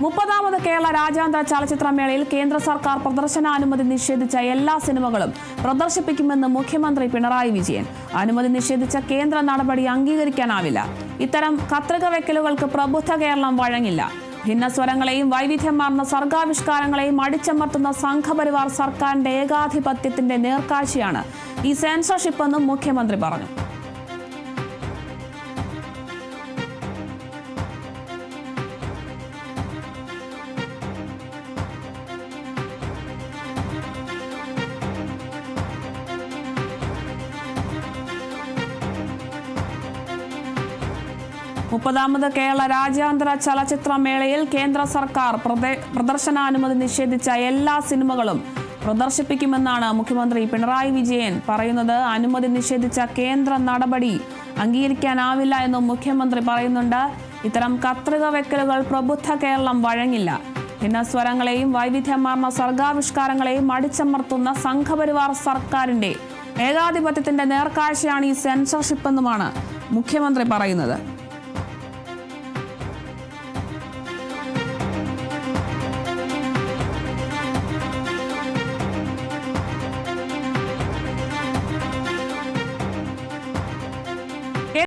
മുപ്പതാമത് കേരള രാജ്യാന്തര ചലച്ചിത്രമേളയിൽ കേന്ദ്ര സർക്കാർ പ്രദർശനാനുമതി നിഷേധിച്ച എല്ലാ സിനിമകളും പ്രദർശിപ്പിക്കുമെന്ന് മുഖ്യമന്ത്രി പിണറായി വിജയൻ. അനുമതി നിഷേധിച്ച കേന്ദ്ര നടപടി അംഗീകരിക്കാനാവില്ല. ഇത്തരം കത്രിക വെക്കലുകൾക്ക് പ്രബുദ്ധ കേരളം വഴങ്ങില്ല. ഭിന്നസ്വരങ്ങളെയും വൈവിധ്യമാർന്ന സർഗാവിഷ്കാരങ്ങളെയും അടിച്ചമർത്തുന്ന സംഘപരിവാർ സർക്കാരിന്റെ ഏകാധിപത്യത്തിന്റെ നേർക്കാഴ്ചയാണ് ഈ സെൻസർഷിപ്പ് എന്നും മുഖ്യമന്ത്രി പറഞ്ഞു. മുപ്പതാമത് കേരള രാജ്യാന്തര ചലച്ചിത്രമേളയിൽ കേന്ദ്ര സർക്കാർ പ്രദർശനാനുമതി നിഷേധിച്ച എല്ലാ സിനിമകളും പ്രദർശിപ്പിക്കുമെന്നാണ് മുഖ്യമന്ത്രി പിണറായി വിജയൻ പറയുന്നത്. അനുമതി നിഷേധിച്ച കേന്ദ്ര നടപടി അംഗീകരിക്കാനാവില്ല എന്നും മുഖ്യമന്ത്രി പറയുന്നുണ്ട്. ഇത്തരം കത്രിക വെക്കലുകൾ പ്രബുദ്ധ കേരളം വഴങ്ങില്ല. ഭിന്നസ്വരങ്ങളെയും വൈവിധ്യമാർന്ന സർഗാവിഷ്കാരങ്ങളെയും അടിച്ചമർത്തുന്ന സംഘപരിവാർ സർക്കാരിന്റെ ഏകാധിപത്യത്തിന്റെ നേർക്കാഴ്ചയാണ് ഈ സെൻസർഷിപ്പ് എന്നുമാണ് മുഖ്യമന്ത്രി പറയുന്നത്.